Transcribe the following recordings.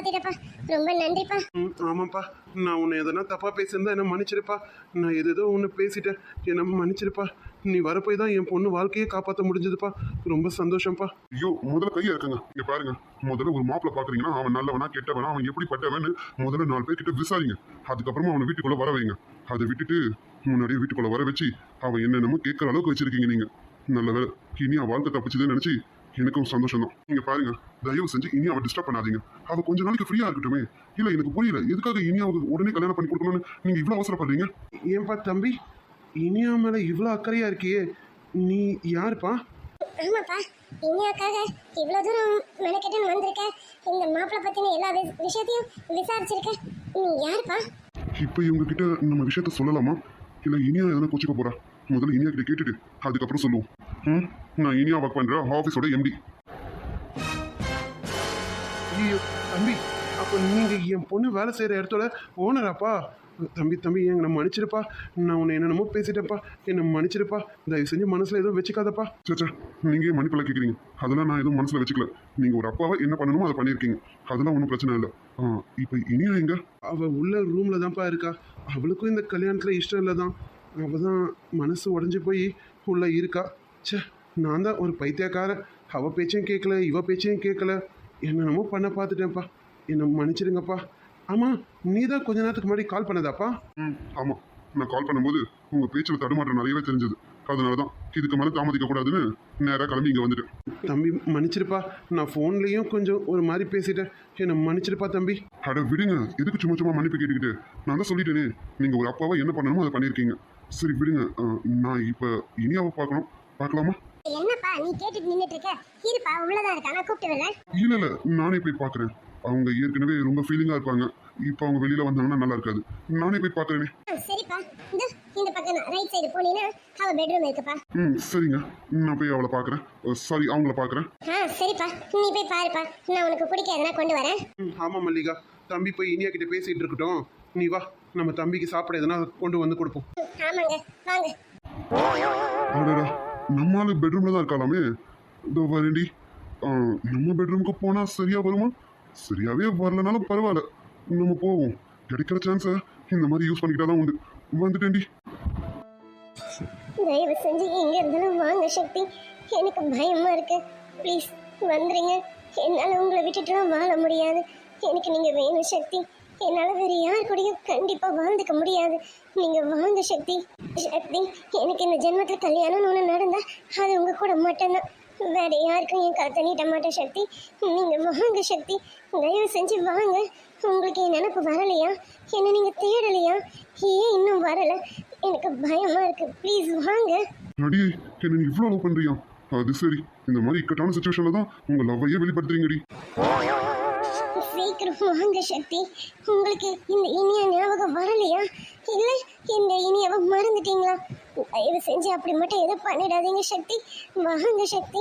காப்பாத்திட்டப்பா ரொம்ப நன்றிப்பா. ம் ஆமாப்பா. நான் உன்னை எதனா தப்பாக பேசியிருந்தா என்ன மன்னிச்சிருப்பா? நான் எதேதோ ஒன்று பேசிட்டேன். என்ன மன்னிச்சிருப்பா? நீ வரப்போய் தான் என் பொண்ணு வாழ்க்கையை காப்பாற்ற முடிஞ்சதுப்பா. ரொம்ப சந்தோஷம்ப்பா. ஐயோ முதல்ல கையை இருக்குங்க இங்க பாருங்க. முதல்ல ஒரு மாப்பிளை பாக்குறீங்கன்னா அவன் நல்லவனா கெட்டவனா? அவன் எப்படிப்பட்டவன்னு முதல்ல நாலு பேர் கிட்ட விசாரிங்க. அதுக்கப்புறமா அவனை வீட்டுக்குள்ள வர வைங்க. அதை விட்டுட்டு முன்னாடியே வீட்டுக்குள்ள வர வச்சு அவன் என்னென்னமோ கேட்கற அளவுக்கு வச்சிருக்கீங்க நீங்க. நல்ல வேலை இனி அவன் வாழ்க்கை தப்பிச்சதுன்னு நினைச்சு எனக்கும் சந்தோஷம் தான் நீங்க பாருங்க தயவு செஞ்சு இனி அவன் டிஸ்டர்ப் பண்ணாதீங்க. அவ கொஞ்ச நாளைக்கு ஃப்ரீயா இருக்கட்டுமே. இல்ல எனக்கு புரியல எதுக்காக இனி அவருக்கு உடனே கல்யாணம் பண்ணி கொடுக்கணும்னு நீங்க இவ்வளவு அவசரப்படுறீங்க? ஏன்பா தம்பி இனியா மேலே இவ்வளோ அக்கறையா இருக்கியே நீ யாருப்பா? ஆமாப்பா இனியாக்காக இவ்வளோ தூரம் மெனக்கெட்டுன்னு வந்திருக்க. இந்த மாப்பிள்ளை பத்தின எல்லா விஷயத்தையும் விசாரிச்சிருக்க. நீ யாருப்பா? இப்போ இவங்க கிட்ட நம்ம விஷயத்த சொல்லலாமா? இல்ல இனியா எதனா கொச்சிக்க போறா? முதல்ல இனியா கிட்ட கேட்டுட்டு அதுக்கப்புறம் சொல்லுவோம். ம்? நான் இனியா ஒர்க் பண்ற ஆஃபீஸோட எம்டி ஐயோ தம்பி அப்போ நீங்கள் என் பொண்ணு வேலை செய்கிற இடத்துல ஓனராப்பா? தம்பி தம்பி என்னை மன்னிச்சிருப்பா. நான் உன்னை என்னென்னமோ பேசிட்டேன்ப்பா. என்னை மன்னிச்சிருப்பா. தயவு செஞ்சு மனசில் எதுவும் வச்சுக்காதப்பா. சேச்சா நீங்க மன்னிப்பெல்லாம் கேட்குறீங்க அதெல்லாம் நான் எதுவும் மனசுல வச்சுக்கல. நீங்க ஒரு அப்பாவை என்ன பண்ணணுமோ அதை பண்ணியிருக்கீங்க. அதெல்லாம் ஒன்றும் பிரச்சனை இல்லை. ஆ இப்போ இனியா எங்க? அவள் உள்ள ரூமில் தான்ப்பா இருக்கா. அவளுக்கும் இந்த கல்யாணத்தில் இஷ்டம் இல்லை தான் அவள் தான் மனசு உடஞ்சி போய் உள்ள இருக்கா. ச்சே நான் தான் ஒரு பைத்தியக்காரன். அவள் பேச்சையும் கேட்கல இவ பேச்சையும் கேட்கல என்னென்னமோ பண்ண பார்த்துட்டேன்ப்பா. என்னை மன்னிச்சிடுங்கப்பா. ஆமாம் நீ தான் கொஞ்ச நேரத்துக்கு முன்னாடி கால் பண்ணதாப்பா? ம் ஆமா. நான் கால் பண்ணும்போது உங்க பேச்சில் தடுமாற்றம் நிறையவே தெரிஞ்சது. அதனால தான் இதுக்கு மேலே தாமதிக்க கூடாதுன்னு நேராக கிளம்பி இங்கே வந்துட்டேன். தம்பி மன்னிச்சிருப்பா நான் ஃபோன்லேயும் கொஞ்சம் ஒரு மாதிரி பேசிட்டேன். என்னை மன்னிச்சிருப்பா தம்பி. அட விடுங்க. எதுக்கு சும்மா சும்மா மன்னிப்பு கேட்டுக்கிட்டு? நான் தான் சொல்லிட்டேனே. நீங்க ஒரு அப்பாவை என்ன பண்ணணுமோ அதை பண்ணியிருக்கீங்க. சரி விடுங்க. நான் இப்போ இனியாவை பார்க்கணும். பார்க்கலாமா? என்னப்பா நீ கேட்டுட்டு நின்றுட்டு இருக்க? இருப்பா உள்ளதான் இருக்கா நான் கூப்பிட்டு வரேன். இல்ல இல்ல நானே போய் பார்க்கறேன். அவங்க ஏற்கனவே ரொம்ப ஃபீலிங்கா இருப்பாங்க. இப்போ அவங்க வெளியில வந்தாங்கன்னா நல்லா இருக்காது. நானே போய் பார்க்கறேனே. ஆ, சரிப்பா. இந்த இந்த பக்கம் ரைட் சைடு போனீங்கன்னா அவ பெட்ரூம் இருக்குப்பா. ம் சரிங்க. நான் போய் அவளை பார்க்கறேன். சாரி அவங்கள பார்க்கறேன். ஆ சரிப்பா. நீ போய் பாருப்பா. நான் உனக்கு பிடிக்காதுன்னா கொண்டு வரேன். ம் ஆமாம் மல்லிகா. தம்பி போய் இனியா கிட்ட பேசிகிட்டு இருக்கட்டும். நீ வா. நம்ம தம்பிக்கு சாப்பிட எதுனா கொண்டு வந்து கொடுப்போம். ஆமாங்க வாங்க. அடடா நம்மளால பெட்ரூம்ல தான் இருக்காளாமே. இதோ வரேன்டி. ஆ, நம்ம பெட்ரூமுக்கு போனா சரியா வருமா? சரியாவே வரலனாலும் பரவாயில்ல. நம்ம போவோம். கிடைக்கிற சான்ஸை இந்த மாதிரி யூஸ் பண்ணிக்கிட்டா தான் உண்டு. வந்துட்டேன்டி. தயவு செஞ்சு எங்க இருந்தாலும் வாங்க சக்தி. எனக்கு பயமா இருக்கு. ப்ளீஸ் வந்துருங்க. என்னால உங்களை விட்டுட்டுலாம் வாழ முடியாது. எனக்கு நீங்க வேணும் சக்தி. என்னால் வேறு யார் கூடயும் கண்டிப்பாக வாழ்ந்துக்க முடியாது. நீங்கள் வாங்க சக்தி சக்தி எனக்கு இந்த ஜென்மத்தில் கல்யாணம்னு ஒன்று நடந்தால் அது உங்கள் கூட மட்டும்தான். வேறு யாருக்கும் என் கருத்தை நீட்ட மாட்டேன் சக்தி. நீங்கள் வாங்க சக்தி. தயவு செஞ்சு வாங்க. உங்களுக்கு என் நினப்பு வரலையா? என்ன நீங்கள் தேடலையா? ஏன் இன்னும் வரலை? எனக்கு பயமாக இருக்குது ப்ளீஸ் வாங்க. அடியே என்ன நீ இவ்வளோ லவ் அது சரி. இந்த மாதிரி இக்கட்டான சுச்சுவேஷனில் தான் உங்கள் லவ்வையே வெளிப்படுத்துறீங்கடி. சீக்கிரம் வாங்க சக்தி. உங்களுக்கு இந்த இனிய ஞாபகம் வரலையா? இல்லை இந்த இனியவை மறந்துட்டீங்களா? தயவு செஞ்சு அப்படி மட்டும் எதுவும் பண்ணிடாதீங்க சக்தி. வாங்க சக்தி.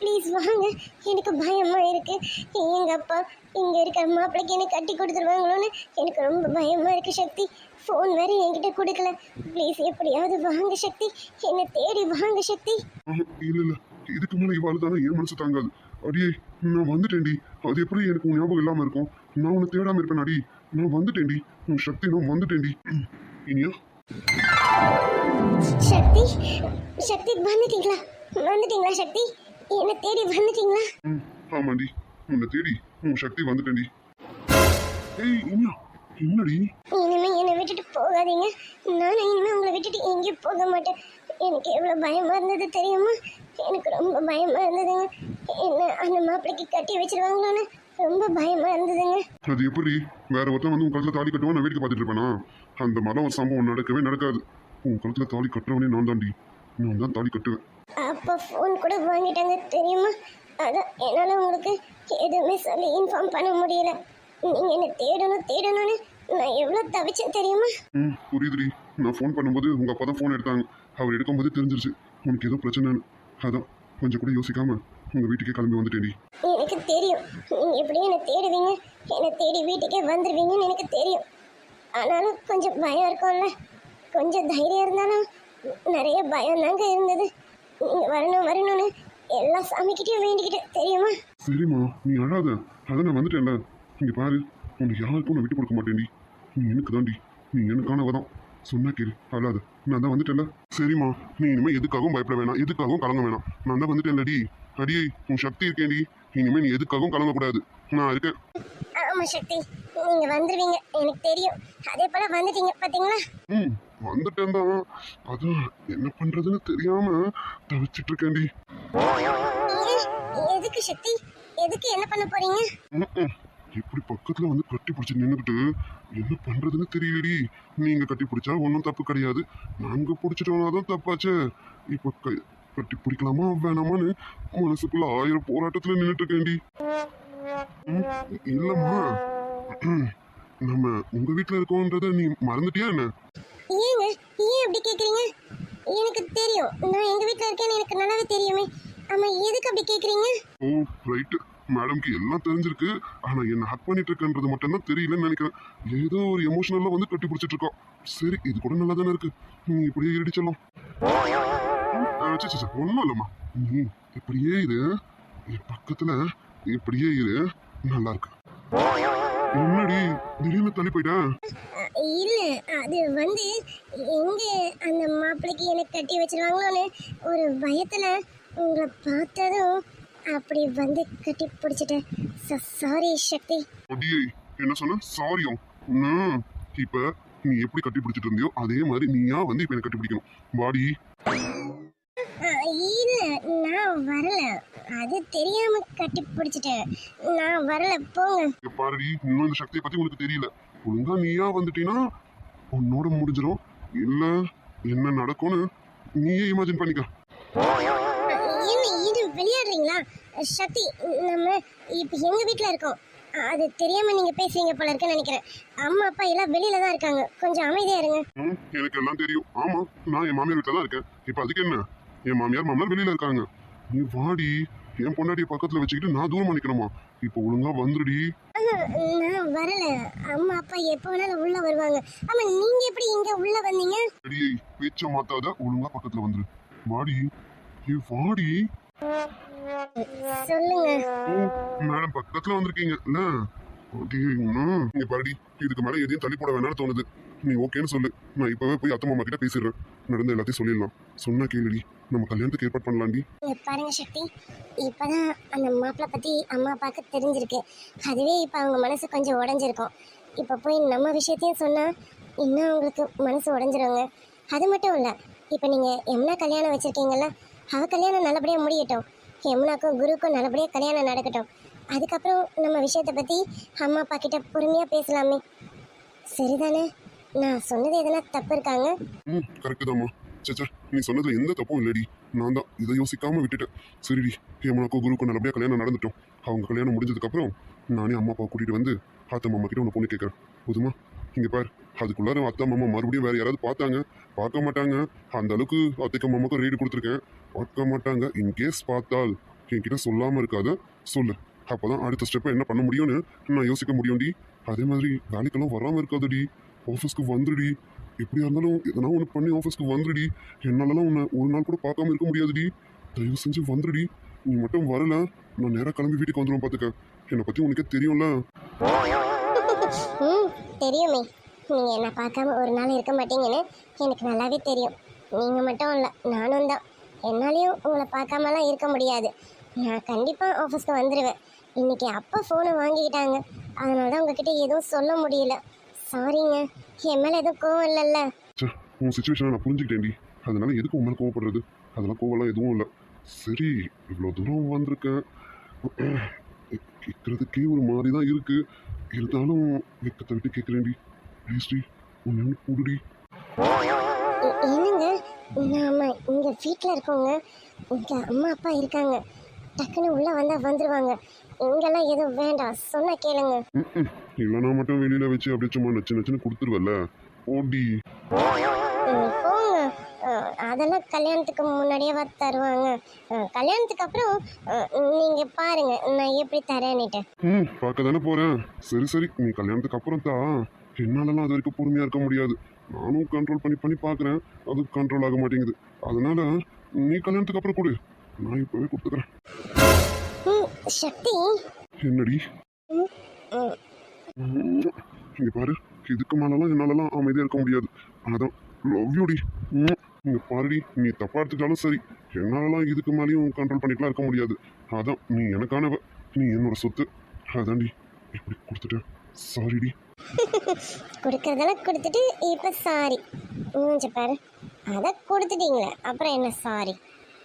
ப்ளீஸ் வாங்க. எனக்கு பயமா இருக்கு. எங்கள் அப்பா இங்க இருக்கிற மாப்பிள்ளைக்கு எனக்கு கட்டி கொடுத்துருவாங்களோன்னு எனக்கு ரொம்ப பயமா இருக்கு சக்தி. ஃபோன் வேறு என்கிட்ட கொடுக்கல. ப்ளீஸ் எப்படியாவது வாங்க சக்தி. என்னை தேடி வாங்க சக்தி. இதுக்கு மேல இவாள் தானே என் மனசு தாங்காது? அடியே நான் வந்துட்டேன்டி. அது எப்படி எனக்கு ஞாபகம் இல்லாம இருக்கும்? நான் உன்னை தேடாம இருப்பேன் அடி நான் வந்துட்டேன்டி. உன் சக்தி நான் வந்துட்டேன்டி. இனியா? சக்தி சக்தி வந்துட்டீங்களா? வந்துட்டீங்களா சக்தி? என்னை தேடி வந்துட்டீங்களா? ம் ஆமாண்டி. உன்னை தேடி உன் சக்தி வந்துட்டேன்டி. ஏய் இனியா என்னடி? இனிமே என்னை விட்டுட்டு போகாதீங்க. நானும் இனிமே உங்களை விட்டுட்டு எங்கேயும் போக மாட்டேன். எனக்கு எவ்வளோ பயமா இருந்தது தெரியுமா? எனக்கு ரொம்ப பயமா இருந்ததுங்க. என்ன அந்த மாப்பிள்ளைக்கு கட்டி வச்சிருவாங்களோன்னு ரொம்ப பயமா இருந்ததுங்க. அது எப்படி? வேற ஒருத்தன் வந்து உன் கழுத்துல தாலி கட்டுவான் நான் வேடிக்கை பார்த்துட்டு இருப்பேனா? அந்த மாதிரி ஒரு சம்பவம் நடக்கவே நடக்காது. உன் கழுத்துல தாலி கட்டுறவனே நான் தாண்டி நான் தான் தாலி கட்டுவேன். அப்போ ஃபோன் கூட வாங்கிட்டாங்க தெரியுமா? அதான் என்னால் உங்களுக்கு எதுவுமே சொல்லி இன்ஃபார்ம் பண்ண முடியல. நீங்கள் என்னை தேடணும் தேடணும்னு நான் எவ்வளோ தவிச்சேன் தெரியுமா? ம் புரியுதுடி. நான் ஃபோன் பண்ணும்போது உங்க அப்பா தான் ஃபோன் எடுத்தாங்க. அவர் எடுக்கும்போது தெரிஞ்சிருச்சு. உனக்கு ஏதோ பிரச்சனைன்னு. அதான் கொஞ்சம் கூட யோசிக்காம உங்க வீட்டுக்கே கிளம்பி வந்துட்டேன்டி. எனக்கு தெரியும். நீங்கள் எப்படியும் என்னை தேடுவீங்க? என்னை தேடி வீட்டுக்கே வந்துடுவீங்கன்னு எனக்கு தெரியும். ஆனாலும் கொஞ்சம் பயம் இருக்கும்ல. கொஞ்சம் தைரியம் இருந்தாலும் நிறைய பயம் தாங்க இருந்தது. நீங்கள் வரணும் வரணும்னு எல்லா சாமிக்கிட்டையும் வேண்டிக்கிட்டு தெரியுமா? சரிம்மா நீ அழாத. அதான் நான் வந்துட்டேன்ல. இங்க பாரு உனக்கு யாருக்கும் நான் விட்டு கொடுக்க மாட்டேன்டி. நீ எனக்கு தாண்டி நீ எனக்கானவ தான். சொன்னா கேளு அழாத. நான் தான் வந்துட்டேன்ல. சரிம்மா நீ இனிமே எதுக்காகவும் பயப்பட வேணாம். எதுக்காகவும் கலங்க வேணாம். நான் தான் வந்துட்டேன்லடி. அடியே உன் சக்தி இருக்கேன்டி. இனிமே நீ எதுக்காகவும் கலங்கக்கூடாது. நான் இருக்கேன். ஆமா சக்தி. நீங்க வந்துருவீங்க. எனக்கு தெரியும். அதே போல வந்துட்டீங்க பாத்தீங்களா? ம் வந்துட்டேன் தான். அதான் என்ன பண்றதுன்னு தெரியாம தவிச்சிட்டு இருக்கேன்டி? எதுக்கு சக்தி? எதுக்கு என்ன பண்ண போறீங்க. இப்படி பக்கத்துல வந்து கட்டி பிடிச்சி நின்றுக்கிட்டு என்ன பண்றதுன்னு தெரியலடி. நீங்க கட்டி பிடிச்சா ஒன்றும் தப்பு கிடையாது. நாங்க பிடிச்சிட்டோம்னா தான் தப்பாச்சே. இப்ப க கட்டி பிடிக்கலாமா வேணாமான்னு மனசுக்குள்ள ஆயிரம் போராட்டத்துல நின்றுட்டு இருக்கேன்டி இல்லம்மா. நம்ம உங்க வீட்டுல இருக்கோன்றத நீ மறந்துட்டியா என்ன? ஏங்க ஏன் அப்படி கேக்குறீங்க? எனக்கு தெரியும். நான் எங்க வீட்ல இருக்கேன்னு எனக்கு நல்லாவே தெரியுமே. ஆமா எதுக்கு அப்படி கேக்குறீங்க? ஓ ரைட்டு மேடம்க்கு எல்லாம் தெரிஞ்சிருக்கு. ஆனால் என்ன ஹக் பண்ணிட்டு இருக்கன்றது மட்டும்தான் தெரியலன்னு நினைக்கிறேன். ஏதோ ஒரு எமோஷனல்ல வந்து கட்டி பிடிச்சிட்டு இருக்கோம் சரி இது கூட நல்லா தானே இருக்கு. நீ இப்படியே இடிச்சலாம் ஒன்றும் இல்லைம்மா. நீ இப்படியே இரு. என் இப்படியே இரு. நல்லா இருக்கு. என்னடி? திடீர்னு தள்ளி போயிட்டேன் இல்ல அது வந்து எங்க அந்த மாப்பிள்ளைக்கு எனக்கு கட்டி வச்சிருவாங்களோன்னு ஒரு பயத்துல உங்களை பார்த்ததும் அப்படி வந்து கட்டி பிடிச்சிட்டேன் சாரி சக்தி. அடியே என்ன சொன்ன? சாரியம் ம் இப்ப நீ எப்படி கட்டி பிடிச்சிட்டு இருந்தியோ அதே மாதிரி நீயா வந்து இப்ப எனக்கு கட்டி பிடிக்கணும். வாடி. இல்ல நான் வரல. அது தெரியாம கட்டி பிடிச்சிட்டேன் நான் வரல. போங்க. இங்க பாருடி இன்னும் இந்த சக்தியை பத்தி உனக்கு தெரியல. ஒழுங்கா நீயா வந்துட்டீன்னா உன்னோட முடிஞ்சிடும் இல்ல என்ன நடக்கும்னு நீயே இமேஜின் பண்ணிக்க. என்ன விளையாடுறீங்களா சக்தி நம்ம இப்போ எங்க வீட்ல இருக்கோம். அது தெரியாம நீங்க பேசுறீங்க போல இருக்குன்னு நினைக்கிறேன். அம்மா அப்பா எல்லாம் வெளியில தான் இருக்காங்க. கொஞ்சம் அமைதியா இருங்க. எனக்கு எல்லாம் தெரியும். ஆமா நான் என் மாமியார் வீட்டில் தான் இருக்கேன். இப்போ அதுக்கு என்ன? என் மாமியார் மாமனார் வெளியில இருக்காங்க. நீ வாடி. என் பொண்டாட்டிய பக்கத்துல வச்சுக்கிட்டு நான் தூரமா நிக்கணுமா இப்போ ஒழுங்கா வந்துடுடி. நான் வரல. அம்மா அப்பா எப்போ வேணாலும் உள்ள வருவாங்க. ஆமா நீங்க எப்படி இங்க உள்ள வந்தீங்க? அடியை பேச்ச மாத்தாத ஒழுங்கா பக்கத்துல வந்துரு. வாடி. ஏ வாடி. சொல்லுங்க. மேடம் பக்கத்துல வந்திருக்கீங்கல்ல அடியே, இன்னும். இங்க இதுக்கு மேல எதையும் தள்ளி போட வேணாம்னு தோணுது. நீ ஓகேன்னு சொல்லு. நான் இப்பவே போய் அத்தை மாமா கிட்ட பேசிடுறேன். நடந்த எல்லாத்தையும் சொல்லிடலாம். சொன்னா கேளுடி நம்ம கல்யாணத்துக்கு ஏற்பாடு பண்ணலாம்டி. பாருங்க சக்தி. இப்பதான் அந்த மாப்பிள்ளை பத்தி அம்மா அப்பாவுக்கு தெரிஞ்சிருக்கு. அதுவே இப்ப அவங்க மனசு கொஞ்சம் உடஞ்சிருக்கும். இப்ப போய் நம்ம விஷயத்தையும் சொன்னா இன்னும் அவங்களுக்கு மனசு உடஞ்சிருங்க. அது மட்டும் இல்ல இப்ப நீங்க யமுனா கல்யாணம் வச்சிருக்கீங்கல்ல அவள் கல்யாணம் நல்லபடியாக முடியட்டும். யமுனாக்கும் குருக்கும் நல்லபடியாக கல்யாணம் நடக்கட்டும். அதுக்கப்புறம் நம்ம விஷயத்தை பற்றி அம்மா அப்பா கிட்ட பொறுமையாக பேசலாமே. சரிதானே? நான் சொன்னது எதனா தப்பு இருக்காங்க? ம் கரெக்டு தாம்மா. சச்சா நீ சொன்னதில் எந்த தப்பும் இல்லடி. நான் தான் இதை யோசிக்காமல் விட்டுட்டேன். சரிடி ஏமனாக்கோ குருக்கும் நல்லபடியாக கல்யாணம் நடந்துட்டோம். அவங்க கல்யாணம் முடிஞ்சதுக்கப்புறம் நானே அம்மா அப்பா கூட்டிகிட்டு வந்து ஆத்தம் மாமா கிட்ட உன்னை பொண்ணு கேட்குறேன் போதுமா? இங்கே பார். அதுக்குள்ளார அத்தை மாமா மறுபடியும் வேறு யாராவது பார்த்தாங்க. பார்க்க மாட்டாங்க. அந்த அளவுக்கு அத்தைக்கு மாமாக்கும் ரீடு கொடுத்துருக்கேன். பார்க்க மாட்டாங்க. இன்கேஸ் பார்த்தால் என்கிட்ட சொல்லாமல் இருக்காத. சொல்லு. அப்போ தான் அடுத்த ஸ்டெப்பை என்ன பண்ண முடியும்னு நான் யோசிக்க முடியும்டி. அதே மாதிரி வேலைக்கெல்லாம் வராமல் இருக்காதுடி. ஆஃபீஸ்க்கு வந்துடுடி. எப்படியா இருந்தாலும் எதனா ஒன்று பண்ணி ஆஃபீஸ்க்கு வந்துடுடி. என்னாலலாம் உன்னை ஒரு நாள் கூட பார்க்காம இருக்க முடியாதுடி. தயவு செஞ்சு வந்துடுடி. நீ மட்டும் வரல. நான் நேராக கிளம்பி வீட்டுக்கு வந்துடும் பார்த்துக்க என்னை பற்றி உனக்கே தெரியும்ல? ம் தெரியுமே. நீங்கள் என்ன பார்க்காம ஒரு நாள் இருக்க மாட்டீங்கன்னு எனக்கு நல்லாவே தெரியும். நீங்கள் மட்டும் இல்லை நானும் தான். என்னாலையும் உங்களை பார்க்காமலாம் இருக்க முடியாது. நான் கண்டிப்பாக ஆஃபீஸ்க்கு வந்துடுவேன் இன்னைக்கு அப்பா ஃபோனை வாங்கிக்கிட்டாங்க. அதனால தான் உங்ககிட்ட எதுவும் சொல்ல முடியல. சாரிங்க என் மேலே எதுவும் கோவம் இல்லைல்ல. சே உன் சுச்சுவேஷனை நான் புரிஞ்சுக்கிட்டேன்டி. அதனால எதுக்கு உன் மேலே கோவப்படுறது? அதெல்லாம் கோவம்லாம் எதுவும் இல்லை. சரி இவ்வளோ தூரம் வந்திருக்கேன் கேட்குறதுக்கே ஒரு மாதிரி தான் இருக்குது இருந்தாலும் வெக்கத்தை விட்டு கேட்குறேன்டி ப்ளீஸ்டி ஒன்று கூடுடி. எ- என்னங்க? நாம இங்க வீட்டில் இருக்கோங்க இங்க அம்மா அப்பா இருக்காங்க. டக்குன்னு உள்ள வந்தா வந்துருவாங்க. இங்கெல்லாம் எதுவும் வேண்டாம். சொன்னா கேளுங்க. இல்லைனா மட்டும் வெளியில வச்சு அப்படியே சும்மா நச்சு நச்சுன்னு கொடுத்துருவல்ல? ஓடி. போங்க. அதெல்லாம் கல்யாணத்துக்கு முன்னாடியே தருவாங்க. கல்யாணத்துக்கு அப்புறம் அஹ், நீங்க பாருங்க. நான் எப்படி தரேன்னுட்டு. ம் பார்க்க தானே போறேன். சரி சரி. நீ கல்யாணத்துக்கு அப்புறம் தான் என்னாலலாம் அது வரைக்கும் பொறுமையா இருக்க முடியாது. நானும் கண்ட்ரோல் பண்ணி பண்ணி பார்க்குறேன் அது கண்ட்ரோல் ஆக மாட்டேங்குது. அதனால நீ கல்யாணத்துக்கு அப்புறம் கொடு. நான் இப்போவே கொடுத்துக்கிறேன். என்னடி? இங்க பாரு. இதுக்கு மேலலாம் என்னாலலாம் அமைதியாக இருக்க முடியாது. அதான் லவ் யூடி இங்க பாருடி. நீ தப்பா எடுத்துக்கிட்டாலும் சரி. என்னாலலாம் இதுக்கு மேலேயும் கண்ட்ரோல் பண்ணிக்கலாம் இருக்க முடியாது. அதான் நீ எனக்கானவ நீ என்னோட சொத்து. அதான்டி. இப்படி கொடுத்துட்டேன். சாரிடி கொடுக்கறதெல்லாம் கொடுத்துட்டு இப்போ சாரி மூஞ்ச பாரு. அதை கொடுத்துட்டீங்களே அப்புறம் என்ன சாரி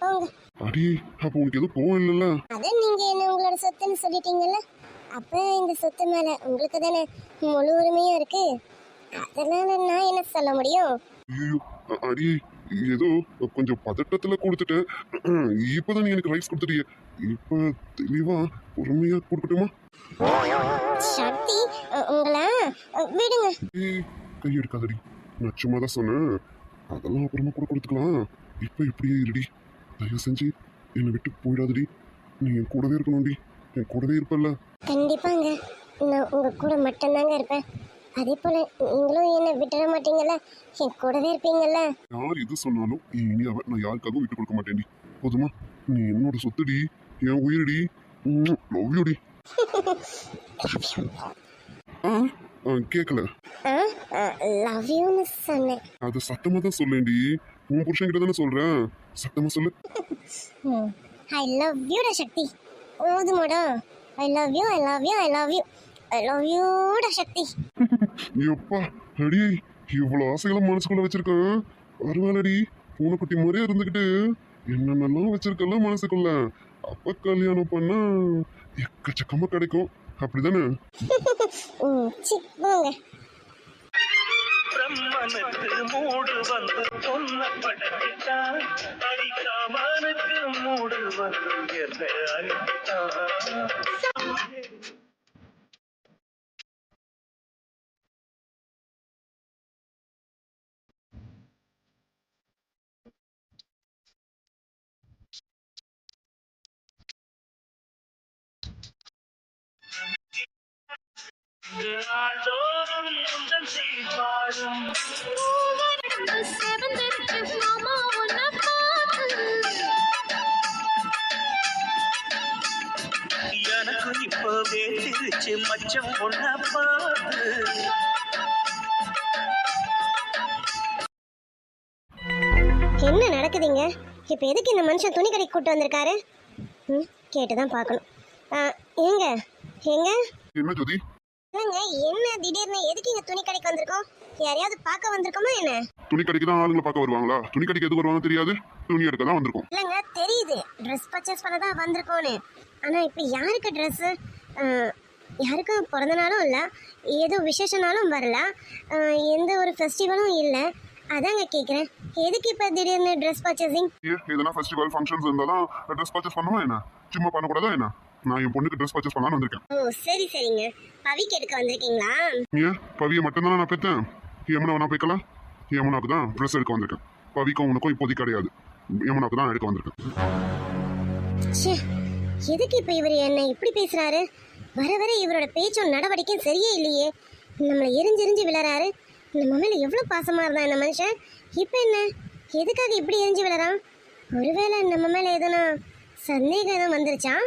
போங்க. அடி அப்போ உனக்கு எதுவும் கோவம் இல்லைல்ல? அதை நீங்க என்ன உங்களோட சொத்துன்னு சொல்லிட்டீங்கல்ல? அப்ப இந்த சொத்து மேல உங்களுக்கு தானே முழு உரிமையும் இருக்கு? அதனால நான் என்ன சொல்ல முடியும்? ஐயோ அடி ஏதோ கொஞ்சம் பதட்டத்துல கொடுத்துட்டேன் இப்போதான் நீ எனக்கு ரைஸ் கொடுத்துட்டிய. இப்போ தெளிவா பொறுமையா கொடுக்கட்டுமா? சக்தி உங்களை விடுங்க. ஏய் கை எடுக்காதடி நான் சும்மா தான் சொன்னேன். அதெல்லாம் அப்புறமா கூட கொடுத்துக்கலாம். இப்போ இப்படியே இருடி. தயவு செஞ்சு என்னை விட்டு போயிடாதடி. நீ என் கூடவே இருக்கணும்டி. என் கூடவே இருப்பல்ல. கண்டிப்பாங்க. நான் உங்க கூட மட்டும்தாங்க இருப்பேன். அதே போல நீங்களும் என்ன விட்டுற மாட்டீங்கல்ல? என் கூடவே இருப்பீங்கல்ல? யார் எது சொன்னாலும் இனி அவ நான் யாருக்காகவும் விட்டு கொடுக்க மாட்டேன்டி. போதுமா? நீ என்னோட சொத்துடி என் உயிரடி. லவ் யூடி கேட்கல லவ் யூன்னு சொன்னேன். அது சத்தமா தான் சொல்லேன்டி. உன் புருஷன்கிட்ட தானே சொல்றேன். சத்தமா சொல்லு. ஐ லவ் யூடா சக்தி. போதுமாடா. I love you I love you I love you I love யூடா சக்தி. எப்பா அடி இவ்வளோ ஆசைகளை மனசுக்குள்ள வச்சிருக்கேன் பரவாயில்லடி பூனைக்குட்டி மாதிரியே இருந்துக்கிட்டு என்னென்னலாம் வச்சிருக்கல மனசுக்குள்ள. அப்ப கல்யாணம் பண்ணா எக்கச்சக்கமா கிடைக்கும். அப்படிதானே? வந்து பொன்ன அடிக்காமனுக்கு மூடு வந்து திருச்சி மச்சம் ஒன்ன பார்த்து. என்ன நடக்குதுங்க? இப்போ எதுக்கு இந்த மனுஷன் துணி கடைக்கு கூட்டு வந்திருக்காரு? ம் கேட்டு தான் பார்க்கணும் ஏங்க? ஏங்க? என்ன ஜோதி? இல்லைங்க என்ன திடீர்னு? எதுக்கு இங்கே துணி கடைக்கு வந்திருக்கோம்? யாரையாவது பார்க்க வந்திருக்கோமா என்ன? துணி கடைக்கு தான் ஆளுங்களை பார்க்க வருவாங்களா? துணி கடைக்கு எதுக்கு வருவாங்க தெரியாது. துணி எடுக்க தான் வந்திருக்கோம். இல்லைங்க தெரியுது. ட்ரெஸ் பர்ச்சேஸ் பண்ண தான் வந்திருக்கோன்னு ஆனால் இப்போ யாருக்கு ட்ரெஸ்ஸு யாருக்கும் பிறந்த நாளும் இல்லை ஏதோ விசேஷ நாளும் வரல எந்த ஒரு ஃபெஸ்டிவலும் இல்லை. அதாங்க கேட்குறேன் எதுக்கு இப்போ திடீர்னு ட்ரெஸ் பர்ச்சேசிங் எதனா ஃபெஸ்டிவல் ஃபங்க்ஷன்ஸ் இருந்தாலும் ட்ரெஸ் பர்ச்சேஸ் பண்ணுவா என்ன? சும்மா பண்ணக்கூடாதா என்ன? நான் என் பொண்ணுக்கு ட்ரெஸ் பர்ச்சேஸ் பண்ணலாம்னு வந்திருக்கேன். ஓ சரி சரிங்க. பவிக்கு எடுக்க வந்திருக்கீங்களா? ஏன்? பவியை மட்டும்தானே நான் பெற்றேன். யமுனா நான் போய்க்கல. யமுனாக்கு தான் ட்ரெஸ் எடுக்க வந்திருக்கேன். பவிக்கும் உனக்கும் இப்போதைக்கு கிடையாது. யமுனாக்கு தான் எடுக்க வந்திருக்கேன். ச்சே எதுக்கு இப்போ இவர் என்ன இப்படி பேசுறாரு? வர வர இவரோட பேச்சும் நடவடிக்கையும் சரியே இல்லையே. நம்மளை எரிஞ்செரிஞ்சு விழறாரு நம்ம மேல எவ்வளோ பாசமாக இருந்தான் இந்த மனுஷன்? இப்போ என்ன? எதுக்காக இப்படி எரிஞ்சு விழறான் ஒருவேளை நம்ம மேலே எதனா சந்தேகம் எதுவும் வந்துருச்சான்